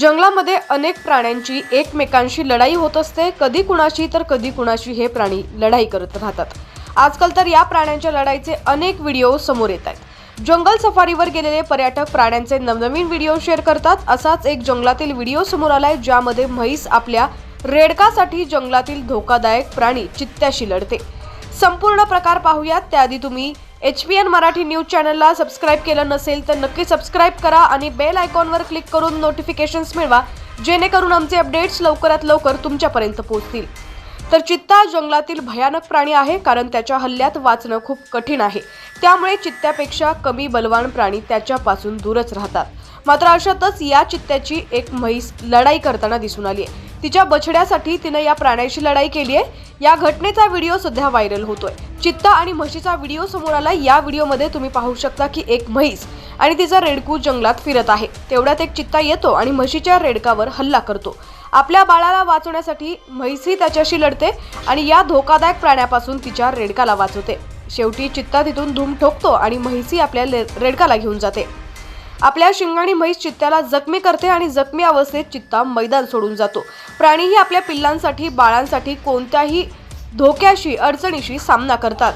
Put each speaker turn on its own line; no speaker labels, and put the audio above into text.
जंगलामध्ये अनेक प्राण्यांची एकमेकांशी लढाई होत असते. कधी कुणाशी तर कधी कुणाशी हे प्राणी लढाई करत राहतात. आजकाल तर या प्राण्यांच्या लढाईचे अनेक व्हिडिओ समोर येत आहेत. जंगल सफारीवर गेलेले पर्यटक प्राण्यांचे नवनवीन व्हिडिओ शेअर करतात. असाच एक जंगलातील व्हिडिओ समोर आलाय ज्यामध्ये म्हैस आपल्या रेडकासाठी जंगलातील धोकादायक प्राणी चित्त्याशी लढते. संपूर्ण प्रकार पाहूयात. त्याआधी तुम्ही H P N Marathi news चॅनलला सबस्क्राईब केलं नसेल तर नक्की सबस्क्राईब करा आणि बेल आयकॉनवर क्लिक करून नोटिफिकेशन्स मिळवा जेणेकरून आमचे अपडेट्स लवकरात लवकर तुमच्यापर्यंत पोहोचतील. तर चित्ता जंगलातील भयानक प्राणी आहे कारण त्याच्या हल्ल्यात वाचणं खूप कठीण आहे. त्यामुळे चित्त्यापेक्षा कमी बलवान प्राणी त्याच्यापासून दूरच राहतात. मात्र अशातच या चित्त्याची एक म्हैस लढाई करताना दिसून आली आहे तिच्या बछड्यासाठी तिनं या प्राण्याशी लढाई केली आहे या घटनेचा व्हिडिओ सध्या व्हायरल होतोय. चित्ता आणि म्हशीचा व्हिडिओ समोर आला. या व्हिडिओमध्ये तुम्ही पाहू शकता की एक म्हैस आणि तिचा रेडकू जंगलात फिरत आहे. तेवढ्यात एक चित्ता येतो आणि म्हशीच्या रेडकावर हल्ला करतो. आपल्या बाळाला वाचवण्यासाठी म्हैसही त्याच्याशी लढते आणि या धोकादायक प्राण्यापासून तिच्या रेडकाला वाचवते. शेवटी चित्ता तिथून धूम ठोकतो आणि म्हैसी आपल्या ले- रेडकाला घेऊन जाते. आपल्या शिंगाणी म्हैस चित्त्याला जखमी करते आणि जखमी अवस्थेत चित्ता मैदान सोडून जातो. प्राणीही आपल्या पिल्लांसाठी बाळांसाठी कोणत्याही धोक्याशी अडचणीशी सामना करतात.